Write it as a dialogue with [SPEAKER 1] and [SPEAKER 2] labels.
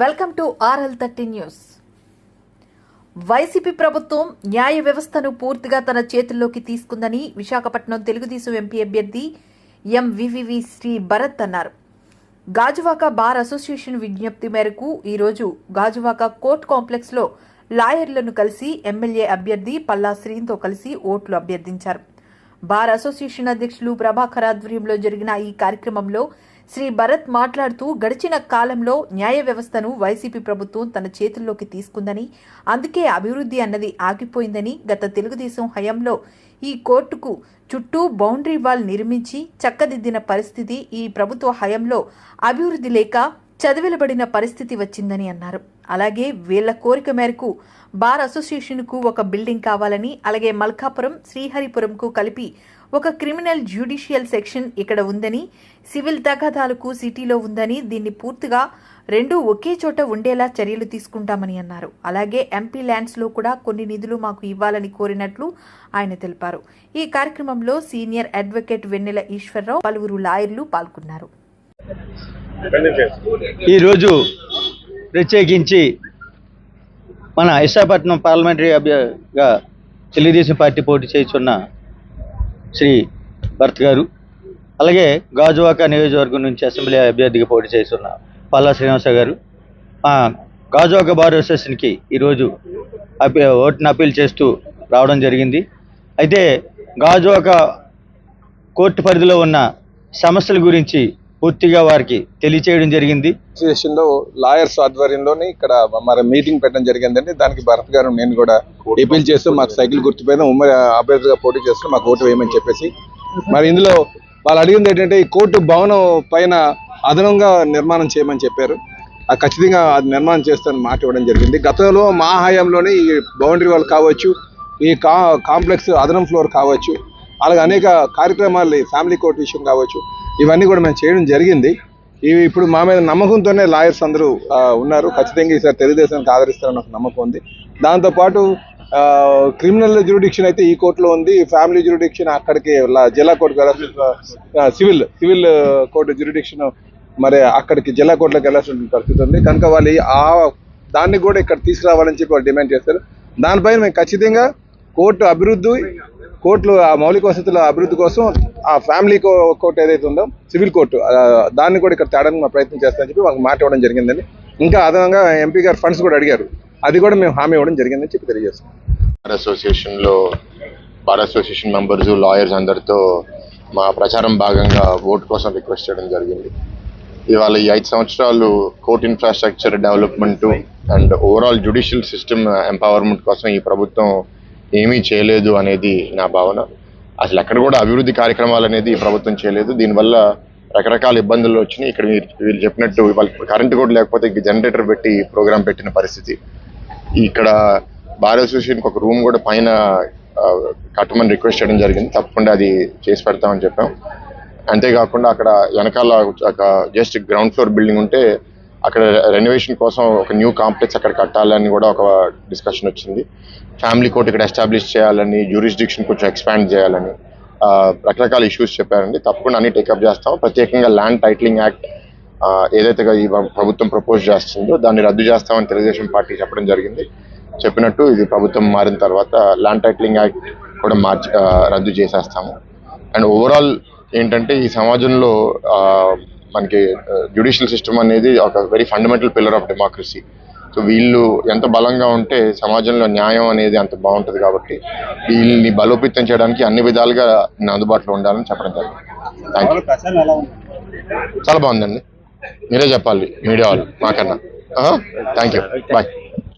[SPEAKER 1] Welcome to RL thirty news. YCP ప్రభుత్వం న్యాయ వ్యవస్థను పూర్తిగా తన చేతుల్లోకి తీసుకుందని విశాఖపట్నం తెలుగుదేశం ఎంపీ అభ్యర్థి ఎంవివివి శ్రీ భరత్ అన్నారు. గాజువాక బార్ అసోసియేషన్ విజ్ఞప్తి మేరకు ఈరోజు గాజువాక కోర్ట్ కాంప్లెక్స్లో లాయర్లను కలిసి ఎమ్మెల్యే అభ్యర్థి పల్లా శ్రీన్తో కలిసి ఓట్లు అభ్యర్థించారు. బార్ అసోసియేషన్ అధ్యక్షులు ప్రభాకర్ ఆధ్వర్యంలో జరిగిన ఈ కార్యక్రమంలో శ్రీ భరత్ మాట్లాడుతూ గడిచిన కాలంలో న్యాయ వ్యవస్థను వైసీపీ ప్రభుత్వం తన చేతుల్లోకి తీసుకుందని అందుకే అభివృద్ధి అన్నది ఆగిపోయిందని గత తెలుగుదేశం హయాంలో ఈ కోర్టుకు చుట్టూ బౌండరీ వాల్ నిర్మించి చక్కదిద్దిన పరిస్థితి ఈ ప్రభుత్వ హయాంలో అభివృద్ధి లేక చదివిలబడిన పరిస్థితి వచ్చిందని అన్నారు. అలాగే వీళ్ళ కోరిక మేరకు బార్ అసోసియేషన్కు ఒక బిల్డింగ్ కావాలని అలాగే మల్కాపురం శ్రీహరిపురంకు కలిపి ఒక క్రిమినల్ జ్యుడిషియల్ సెక్షన్ ఇక్కడ ఉందని సివిల్ తగాదాలకు సిటీలో ఉందని దీన్ని పూర్తిగా రెండు ఒకే చోట ఉండేలా చర్యలు తీసుకుంటామని అన్నారు. అలాగే ఎంపీ ల్యాండ్స్లో కూడా కొన్ని నిధులు మాకు ఇవ్వాలని కోరినట్లు ఆయన తెలిపారు. ఈ కార్యక్రమంలో సీనియర్ అడ్వకేట్ వెన్నెల ఈశ్వరరావు పలువురు లాయర్లు పాల్గొన్నారు.
[SPEAKER 2] ఈరోజు ప్రత్యేకించి మన విశాఖపట్నం పార్లమెంటరీ అభ్యర్థిగా తెలుగుదేశం పార్టీ పోటీ చేస్తున్న శ్రీ భరత్ గారు. అలాగే గాజువాక నియోజకవర్గం నుంచి అసెంబ్లీ అభ్యర్థిగా పోటీ చేస్తున్న పల్లా శ్రీనివాస గారు. గాజువాక బార్ అసోసియేషన్కి ఈరోజు అపీ ఓటుని అప్పీల్ చేస్తూ రావడం జరిగింది. అయితే గాజువాక కోర్టు పరిధిలో ఉన్న సమస్యల గురించి పూర్తిగా వారికి తెలియచేయడం జరిగింది.
[SPEAKER 3] అసోసియేషన్ లాయర్స్ ఆధ్వర్యంలోని ఇక్కడ మరి మీటింగ్ పెట్టడం జరిగిందండి. దానికి భరత్ గారు నేను కూడా అపీల్ చేస్తూ మాకు సైకిల్ గుర్తుపైన ఉమ్మడి అభ్యర్థిగా పోటీ చేస్తూ మాకు ఓటు వేయమని చెప్పేసి మరి ఇందులో వాళ్ళు అడిగింది ఏంటంటే ఈ కోర్టు భవనం పైన అదనంగా నిర్మాణం చేయమని చెప్పారు. ఆ ఖచ్చితంగా అది నిర్మాణం చేస్తానని మాట ఇవ్వడం జరిగింది. గతంలో మా హయాంలోనే ఈ బౌండరీ వాల్ కావచ్చు ఈ కా కాంప్లెక్స్ అదనం ఫ్లోర్ కావచ్చు అలాగే అనేక కార్యక్రమాలు ఫ్యామిలీ కోర్ట్ విషయం కావచ్చు ఇవన్నీ కూడా మేము చేయడం జరిగింది. ఇవి ఇప్పుడు మా మీద నమ్మకంతోనే లాయర్స్ అందరూ ఉన్నారు. ఖచ్చితంగా ఈసారి తెలుగుదేశానికి ఆదరిస్తారని ఒక నమ్మకం ఉంది. దాంతోపాటు క్రిమినల్ జ్యూరిడిక్షన్ అయితే ఈ కోర్టులో ఉంది. ఫ్యామిలీ జ్యూరిడిక్షన్ అక్కడికి జిల్లా కోర్టుకు వెళ్ళాల్సిన సివిల్ సివిల్ కోర్టు జ్యూరిడిక్షన్ మరి అక్కడికి జిల్లా కోర్టులోకి వెళ్ళాల్సిన పరిస్థితి ఉంది. కనుక వాళ్ళు ఆ దాన్ని కూడా ఇక్కడ తీసుకురావాలని చెప్పి వాళ్ళు డిమాండ్ చేస్తారు. దానిపైన మేము ఖచ్చితంగా కోర్టు అభివృద్ధి కోర్టులు ఆ మౌలిక వసతుల అభివృద్ధి కోసం ఆ ఫ్యామిలీ కో- కోర్టు ఏదైతే ఉందో సివిల్ కోర్టు దాన్ని కూడా ఇక్కడ తేడానికి మా ప్రయత్నం చేస్తామని చెప్పి మాకు మాట ఇవ్వడం జరిగిందని ఇంకా అదనంగా ఎంపీ గారు ఫండ్స్ కూడా అడిగారు. అది కూడా మేము హామీ ఇవ్వడం జరిగిందని చెప్పి తెలియజేస్తాం
[SPEAKER 4] బార్ అసోసియేషన్లో బార్ అసోసియేషన్ మెంబర్స్ లాయర్స్ అందరితో మా ప్రచారం భాగంగా ఓటు కోసం రిక్వెస్ట్ చేయడం జరిగింది. ఇవాళ ఈ ఐదు సంవత్సరాలు court infrastructure development and overall judicial system empowerment కోసం ఈ ప్రభుత్వం ఏమీ చేయలేదు అనేది నా భావన. అసలు ఎక్కడ కూడా అభివృద్ధి కార్యక్రమాలు అనేది ప్రభుత్వం చేయలేదు. దీనివల్ల రకరకాల ఇబ్బందులు వచ్చినాయి. ఇక్కడ మీరు వీళ్ళు చెప్పినట్టు వాళ్ళు కరెంటు కూడా లేకపోతే జనరేటర్ పెట్టి ప్రోగ్రామ్ పెట్టిన పరిస్థితి. ఇక్కడ బార్ అసోసియేషన్కి ఒక రూమ్ కూడా పైన కట్టమని రిక్వెస్ట్ చేయడం జరిగింది. తప్పకుండా అది చేసి పెడతామని చెప్పాం. అంతేకాకుండా అక్కడ వెనకాల ఒక జస్ట్ గ్రౌండ్ ఫ్లోర్ బిల్డింగ్ ఉంటే అక్కడ రెనోవేషన్ కోసం ఒక న్యూ కాంప్లెక్స్ అక్కడ కట్టాలని కూడా ఒక డిస్కషన్ వచ్చింది. ఫ్యామిలీ కోర్ట్ ఇక్కడ ఎస్టాబ్లిష్ చేయాలని జ్యూరిస్డిక్షన్ కొంచెం ఎక్స్పాండ్ చేయాలని రకరకాల ఇష్యూస్ చెప్పారండి. తప్పకుండా అన్ని టేకప్ చేస్తాం ప్రత్యేకంగా ల్యాండ్ టైటిలింగ్ యాక్ట్ ఏదైతే ఈ ప్రభుత్వం ప్రపోజ్ చేస్తుందో దాన్ని రద్దు చేస్తామని తెలుగుదేశం పార్టీ చెప్పడం జరిగింది. చెప్పినట్టు ఇది ప్రభుత్వం మారిన తర్వాత ల్యాండ్ టైటిలింగ్ యాక్ట్ కూడా మార్చి రద్దు చేసేస్తాము. అండ్ ఓవరాల్ ఏంటంటే ఈ సమాజంలో మనకి జ్యుడిషియల్ సిస్టమ్ అనేది ఒక very fundamental pillar of democracy so వీళ్ళు ఎంత బలంగా ఉంటే సమాజంలో న్యాయం అనేది అంత బాగుంటుంది కాబట్టి వీళ్ళని బలోపేతం చేయడానికి అన్ని విధాలుగా నేను అందుబాటులో ఉండాలని చెప్పడం జరిగింది. చాలా బాగుందండి. మీరే చెప్పాలి. మీడియా వాళ్ళు మాకన్నా. Thank you bye